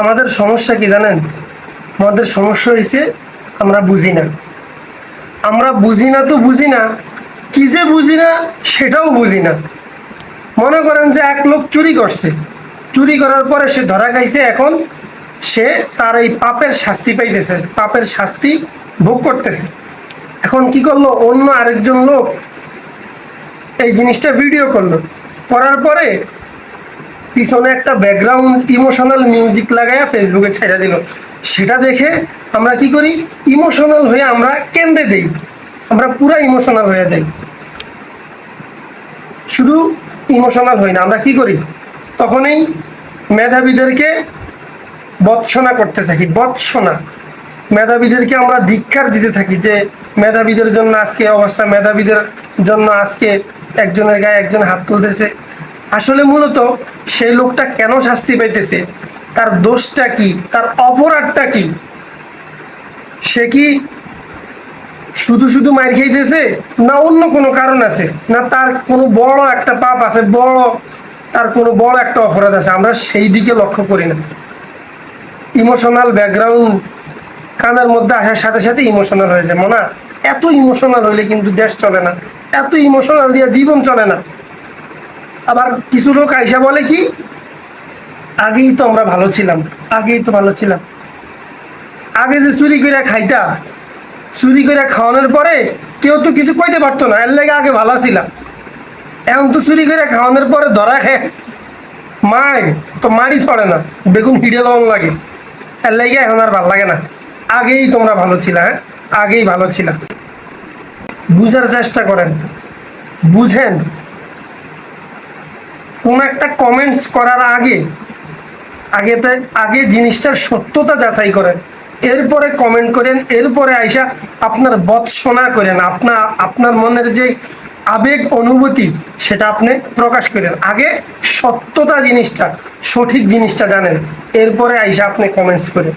আমাদের সমস্যা কি জানেন? আমাদের সমস্যা হয়েছে আমরা বুঝি না। আমরা বুঝি না তো বুঝি না, কি যে বুঝি না সেটাও বুঝি না। মনে করেন যে এক লোক চুরি করছে। চুরি করার পরে সে ধরা খাইছে, এখন সে তার এই পাপের শাস্তি পাইতেছে, পাপের শাস্তি ভোগ করতেছে। এখন কি করল? অন্য আরেকজন লোক এই জিনিসটা ভিডিও করল। করার পরে পিছনে একটা ব্যাকগ্রাউন্ড ইমোশনাল মিউজিক লাগাইয়া ফেসবুকে ছেড়ে দিল। সেটা দেখে আমরা কি করি? ইমোশনাল হয়ে আমরা কেন্দ্রে দেই। আমরা পুরা ইমোশনাল হয়ে যাই। শুধু ইমোশনাল হই না, আমরা কি করি? তখনই মেধাবীদেরকে বৎসনা করতে থাকি, বৎসনা। মেধাবীদেরকে আমরা ধিক্ষার দিতে থাকি যে মেধাবীদের জন্য আজকে অবস্থা, মেধাবীদের জন্য আজকে একজনের গায়ে একজন হাত তুলতেছে। আসলে মূলত সেই লোকটা কেন শাস্তি পাইতেছে? তার দোষটা কি? তার অপরাধটা কি? সে কি শুধু শুধু মার খাইতেছে না অন্য কোনো কারণ আছে? না তার কোনো বড় একটা পাপ আছে, বড় তার কোনো বড় একটা অপরাধ আছে? আমরা সেই দিকে লক্ষ্য করি না। ইমোশনাল ব্যাকগ্রাউন্ড কানের মধ্যে আসার সাথে সাথে ইমোশনাল হয়ে যায়। মনা, এত ইমোশনাল হইলে কিন্তু দেশ চলে না। এত ইমোশনাল দিয়ে জীবন চলে না। আবার কিছু লোক আইসা বলে কি, আগেই তো আমরা ভালো ছিলাম, আগেই তো ভালো ছিলাম। আগে যে চুরি করে খাইতা, চুরি করে খাওয়ানোর পরে কেউ তো কিছু কইতে পারতো না, এর লাগে আগে ভালো ছিলাম। এখন তো চুরি করে খাওয়ানোর পরে ধরা খায় মায়, তো মারি ছড়ে না, বেগুন হিডে লবণ লাগে। এর লাগে এখন আর ভালো লাগে না, আগেই তোমরা ভালো ছিলা হ্যাঁ? আগেই ভালো ছিলা। বুঝার চেষ্টা করেন, বুঝেন। কোন একটা কমেন্টস করার আগে আগেতে আগে জিনিসটার সত্যতা যাচাই করেন। এরপরে কমেন্ট করেন, এরপরে আইসা আপনার বৎসনা করেন আপনার আপনার মনের যে আবেগ, অনুভূতি, সেটা আপনি প্রকাশ করেন। আগে সত্যতা জিনিসটা, সঠিক জিনিসটা জানেন। এরপরে আইসা আপনি কমেন্টস করেন।